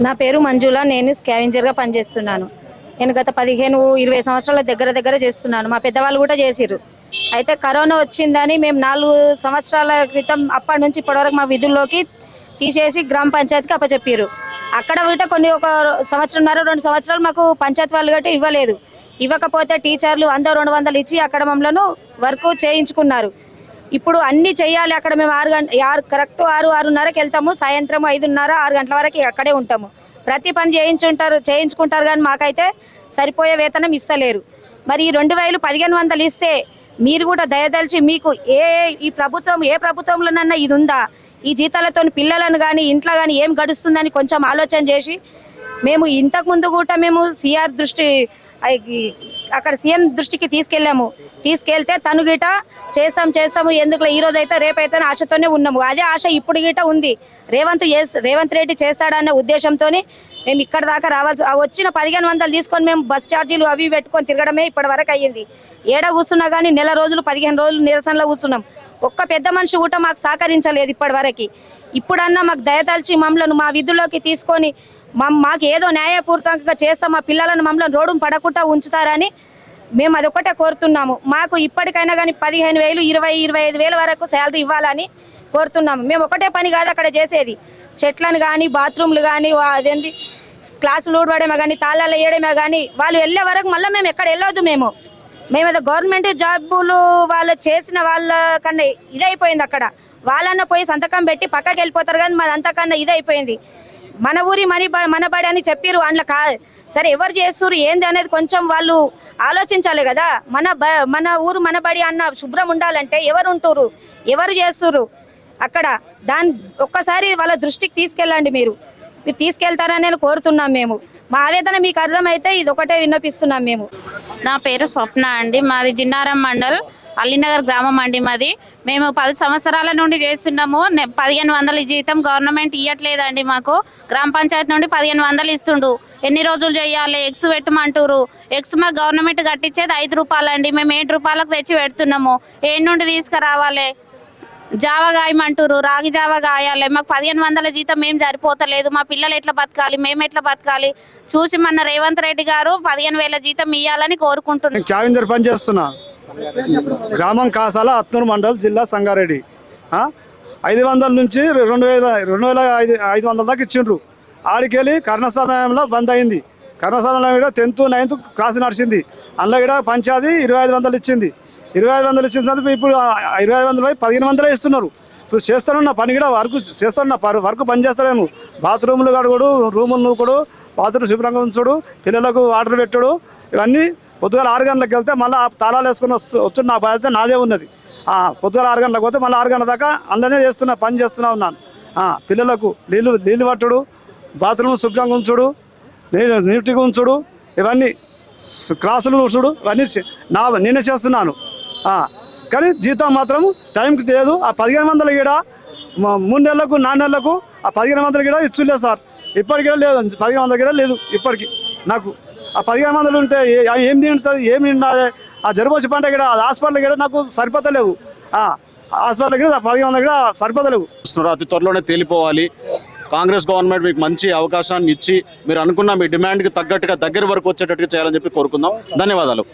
నా పేరు మంజుల నేను స్కావెంజర్గా పనిచేస్తున్నాను. నేను గత పదిహేను ఇరవై సంవత్సరాల దగ్గర దగ్గర చేస్తున్నాను. మా పెద్దవాళ్ళు కూడా చేసిరు అయితే కరోనా వచ్చిందని మేము నాలుగు సంవత్సరాల క్రితం అప్పటి నుంచి ఇప్పటివరకు మా విధుల్లోకి తీసేసి గ్రామ పంచాయతీకి అప్పచెప్పారు అక్కడ కూడా కొన్ని ఒక సంవత్సరంన్నర రెండు సంవత్సరాలు మాకు పంచాయతీ వాళ్ళు గట్టి ఇవ్వలేదు. ఇవ్వకపోతే టీచర్లు వంద రెండు వందలు ఇచ్చి అక్కడ మమ్మలను వర్క్ చేయించుకున్నారు. ఇప్పుడు అన్ని చేయాలి. అక్కడ మేము ఆరు గంట ఆరు కరెక్ట్ ఆరు ఆరున్నరకి వెళ్తాము. సాయంత్రం ఐదున్నర ఆరు గంటల వరకు అక్కడే ఉంటాము. ప్రతి పని చేయించుంటారు చేయించుకుంటారు కానీ మాకైతే సరిపోయే వేతనం ఇస్తలేరు. మరి ఈ రెండు వేలు పదిహేను వందలు ఇస్తే మీరు కూడా దయదలిచి మీకు ఏ ఈ ప్రభుత్వం ఏ ప్రభుత్వంలోనన్నా ఇది ఉందా? ఈ జీతాలతో పిల్లలను కానీ ఇంట్లో కానీ ఏం గడుస్తుందని కొంచెం ఆలోచన చేసి మేము ఇంతకుముందు కూడా మేము సిఆర్ దృష్టి అక్కడ సీఎం దృష్టికి తీసుకెళ్ళాము. తీసుకెళ్తే తను గిట చేస్తాం చేస్తాము ఎందుకు ఈ రోజు అయితే రేపైతే ఆశతోనే ఉన్నాము. అదే ఆశ ఇప్పుడు గిట ఉంది. రేవంత్ రేవంత్ రెడ్డి చేస్తాడన్న ఉద్దేశంతో మేము ఇక్కడ దాకా రావాల్సి వచ్చిన పదిహేను వందలు తీసుకొని మేము బస్ ఛార్జీలు అవి పెట్టుకొని తిరగడమే ఇప్పటి వరకు అయ్యింది. ఏడ కూర్చున్నా కానీ నెల రోజులు పదిహేను రోజులు నిరసనలో కూర్చున్నాం. ఒక్క పెద్ద మనిషి కూడా మాకు సహకరించలేదు ఇప్పటి వరకు. ఇప్పుడన్నా మాకు దయతలిచి మమ్మల్ని మా విధుల్లోకి తీసుకొని మాకు ఏదో న్యాయపూర్వకంగా చేస్తాం మా పిల్లలను మమ్మల్ని రోడ్డు పడకుండా ఉంచుతారని మేము అదొకటే కోరుతున్నాము. మాకు ఇప్పటికైనా కానీ పదిహేను వేలు ఇరవై ఇరవై ఐదు వేల వరకు శాలరీ ఇవ్వాలని కోరుతున్నాము. మేము ఒకటే పని కాదు అక్కడ చేసేది. చెట్లను కానీ బాత్రూమ్లు కానీ అదేంది? క్లాసులు ఊడవడమే కానీ తాళాలు వేయడమే కానీ వాళ్ళు వెళ్ళే వరకు మళ్ళీ మేము ఎక్కడ వెళ్ళొద్దు మేము. మేము ఏదో గవర్నమెంట్ జాబులు వాళ్ళు చేసిన వాళ్ళ కన్నా ఇదైపోయింది అక్కడ. వాళ్ళన్న పోయి సంతకం పెట్టి పక్కకి వెళ్ళిపోతారు కానీ మాది అంతకన్నా ఇదైపోయింది. మన ఊరి మని మనబడి మన బడి అని చెప్పిర్రు. అందులో కా సరే ఎవరు చేస్తారు ఏంది అనేది కొంచెం వాళ్ళు ఆలోచించాలి కదా. మన బ మన ఊరు మనబడి అన్న శుభ్రం ఉండాలంటే ఎవరు ఉంటారు ఎవరు చేస్తుర్రు? అక్కడ దాని ఒక్కసారి వాళ్ళ దృష్టికి తీసుకెళ్ళండి మీరు. మీరు తీసుకెళ్తారని నేను కోరుతున్నాం మేము. మా ఆవేదన మీకు అర్థమైతే ఇది ఒకటే విన్నపిస్తున్నాం మేము. నా పేరు స్వప్న అండి. మాది జిన్నారం మండల్ అల్లినగర్ గ్రామం అండి మాది. మేము పది సంవత్సరాల నుండి చేస్తున్నాము. పదిహేను వందల జీతం గవర్నమెంట్ ఇవ్వట్లేదండి మాకు. గ్రామ పంచాయతీ నుండి పదిహేను వందలు ఇస్తుండు. ఎన్ని రోజులు చేయాలి? ఎగ్స్ పెట్టమంటారు ఎక్స్ మాకు గవర్నమెంట్ కట్టించేది ఐదు రూపాయలండి. మేము ఏడు రూపాయలకు తెచ్చి పెడుతున్నాము. ఏ నుండి తీసుకురావాలి. జావ గాయమంటారు రాగి జావ గాయాలి. మాకు పదిహేను వందల జీతం ఏం సరిపోతలేదు. మా పిల్లలు ఎట్లా బతకాలి? మేము ఎట్లా బతకాలి? చూసి మన రేవంత్ రెడ్డి గారు పదిహేను వేల జీతం ఇవ్వాలని కోరుకుంటున్నాం పని చేస్తున్నా గ్రామం కాసాల అత్నూరు మండల్ జిల్లా సంగారెడ్డి. ఐదు వందల నుంచి రెండు వేల రెండు వేల ఐదు ఐదు వందల దాకా ఇచ్చిండ్రు. ఆడికెళ్ళి కరోనా సమయంలో బంద్ అయింది. కరోనా సమయంలో కూడా టెన్త్ నైన్త్ క్లాస్ నడిచింది. అందులో కూడా పంచాది ఇరవై ఐదు వందలు ఇచ్చింది. ఇరవై ఐదు వందలు ఇచ్చిన సందర్భం ఇప్పుడు ఇరవై ఐదు వందలు పోయి పదిహేను వందలే ఇస్తున్నారు. ఇప్పుడు చేస్తానన్న పని కూడా వర్క్ చేస్తాను వర్క్ పని చేస్తాను బాత్రూములు కడుగుడు రూములు నూకుడు బాత్రూమ్ శుభ్రంగా ఉంచుడు పిల్లలకు వాటర్ పెట్టడు ఇవన్నీ పొద్దుగాల ఆరు గంటలకు వెళ్తే మళ్ళీ తాళాలు వేసుకుని వస్తు వచ్చు నా బాధ్యత నాదే ఉన్నది. పొద్దుగాల ఆరు గంటలకు పోతే మళ్ళీ ఆరు గంటల దాకా అందులోనే చేస్తున్నా పని చేస్తున్నా ఉన్నాను. పిల్లలకు నీళ్ళు నీళ్ళు పట్టుడు బాత్రూమ్ శుభ్రంగా ఉంచుడు నీళ్ళు నీట్గా ఉంచుడు ఇవన్నీ క్లాసులు ఉంచుడు ఇవన్నీ నా నేనే చేస్తున్నాను. కానీ జీతం మాత్రం టైంకి లేదు. ఆ పదిహేను వందల గీడ మూడు నెలలకు నాలుగు నెలలకు ఆ పదిహేను వందల గీడ ఇచ్చులేదు సార్. ఇప్పటికీ లేదు. పదిహేను వందల గీడ లేదు ఇప్పటికీ నాకు. ఆ పదిహేను వందలు ఉంటే ఏం తింటుంది ఏమి తిండాలి? ఆ జరబోసి పంట కూడా ఆ హాస్పిటల్ కూడా నాకు సరిపోతలేవు. ఆ హాస్పిటల్ కూడా పదిహేను వందలు కూడా సరిపోతలేవు. అతి త్వరలోనే తేలిపోవాలి. కాంగ్రెస్ గవర్నమెంట్ మీకు మంచి అవకాశాన్ని ఇచ్చి మీరు అనుకున్న మీ డిమాండ్కి తగ్గట్టుగా దగ్గర వరకు వచ్చేటట్టుగా చేయాలని చెప్పి కోరుకుందాం. ధన్యవాదాలు.